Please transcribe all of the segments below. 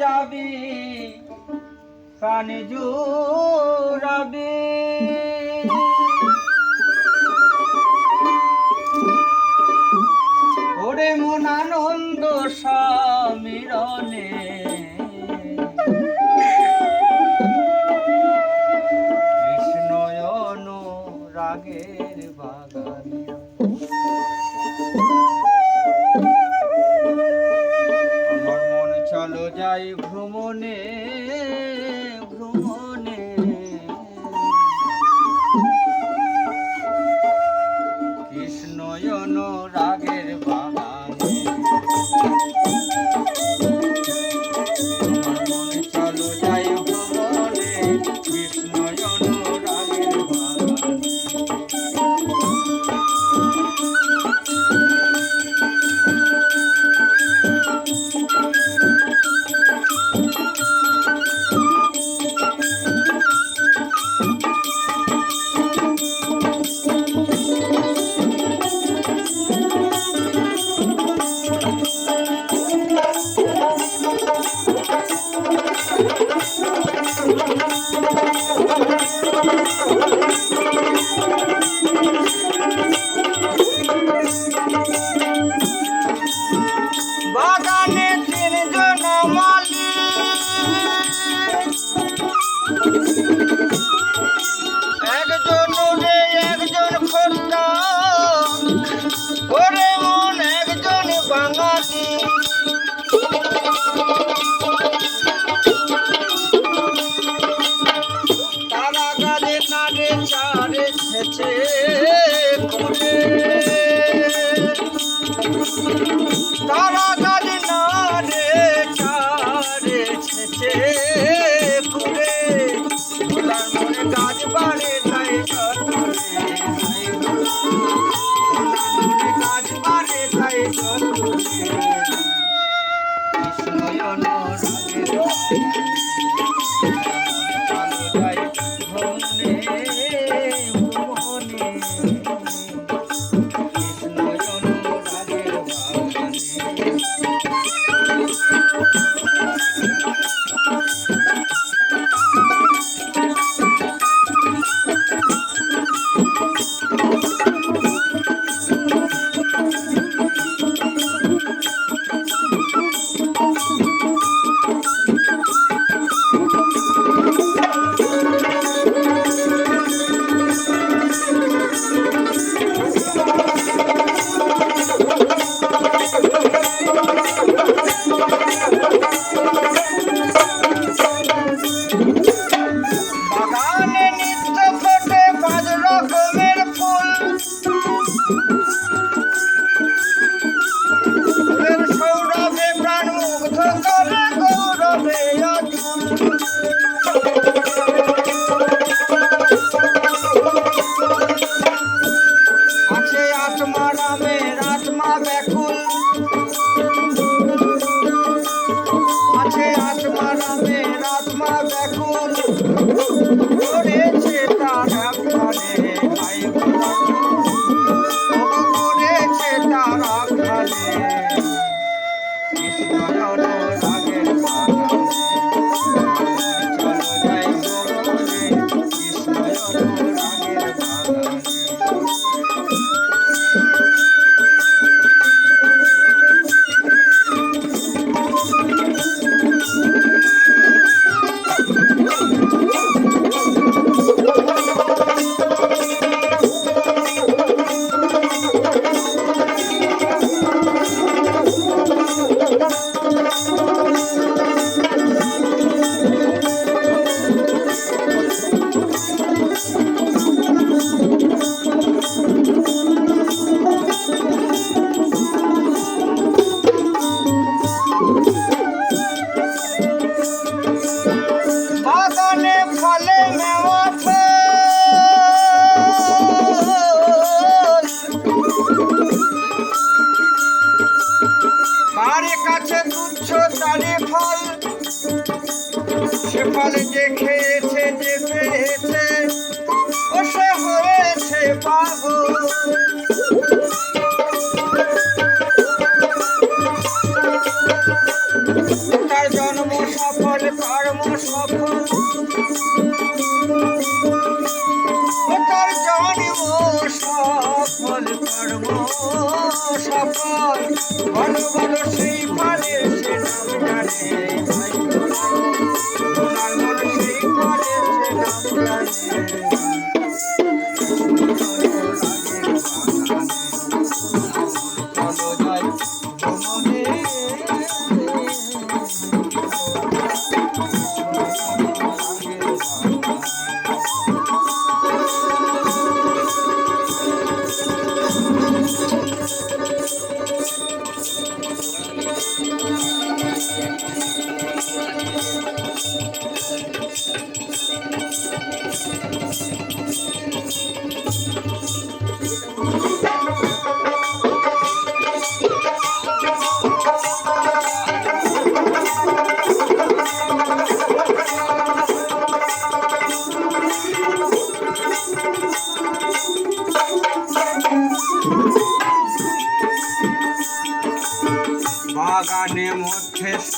যাবি প্রাণ জুড়াবি। Música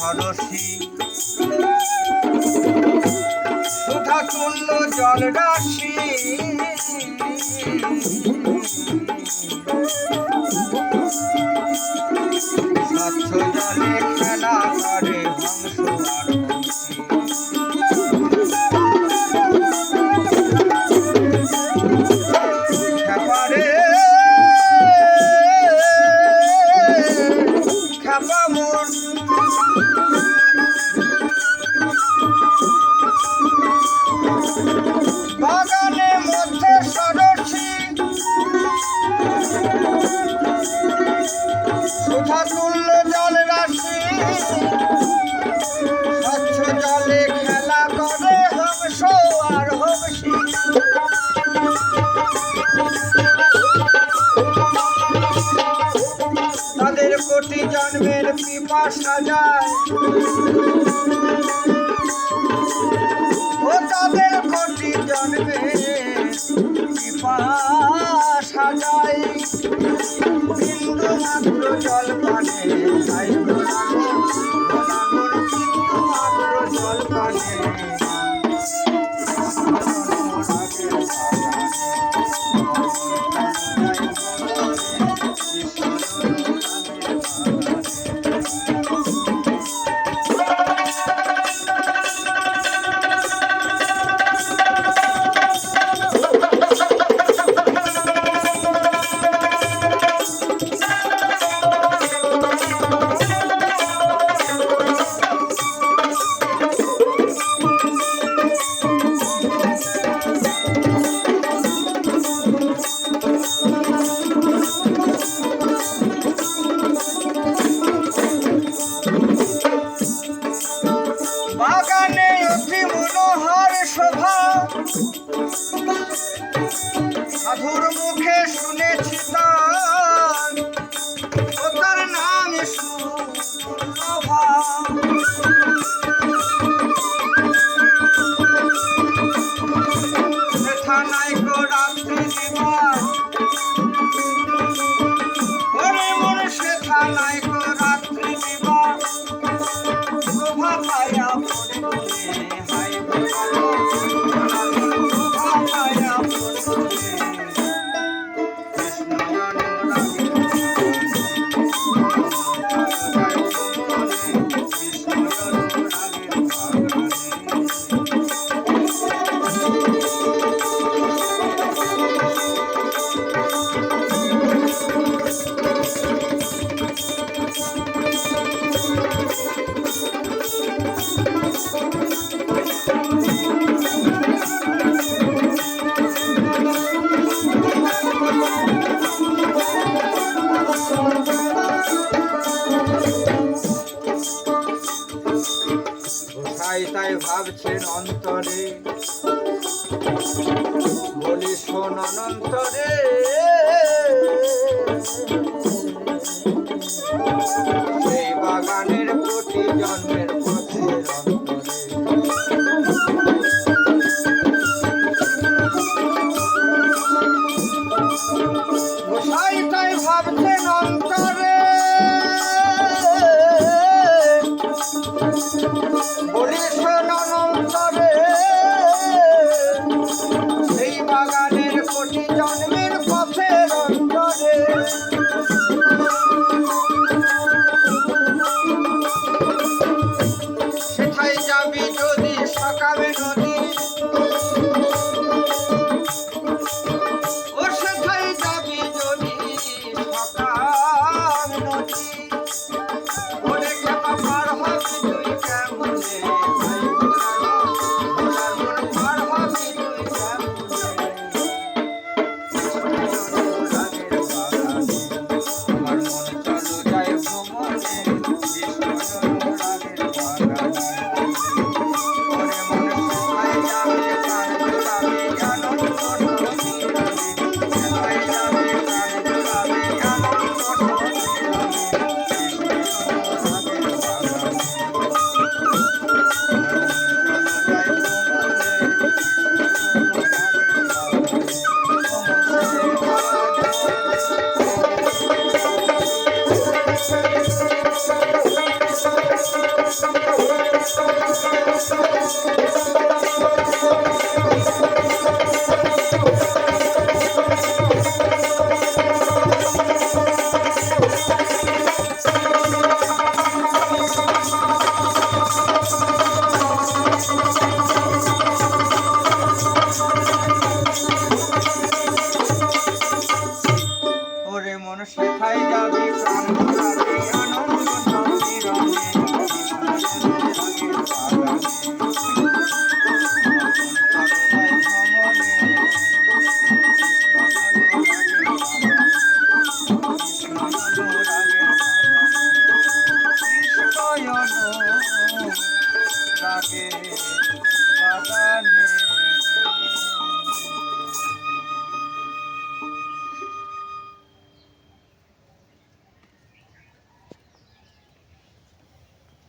খরসি জল রাশি কোটি জন্মের পিপা সাজায়। ও তাদের কোটি জন্মের পিপা সাজায়। বিন্দু মাত্র জল পানে মধুর তাই তাই ভাবছেন অন্তরে। বলি শোন অনন্তরে। সেই বাগানের প্রতি জন্মের পথের ভাবছেন অন্তরে। বলি নন্দরে কোটি জন্মের পথের অন্তরে সেথায় যাবি যদি সকালে নদী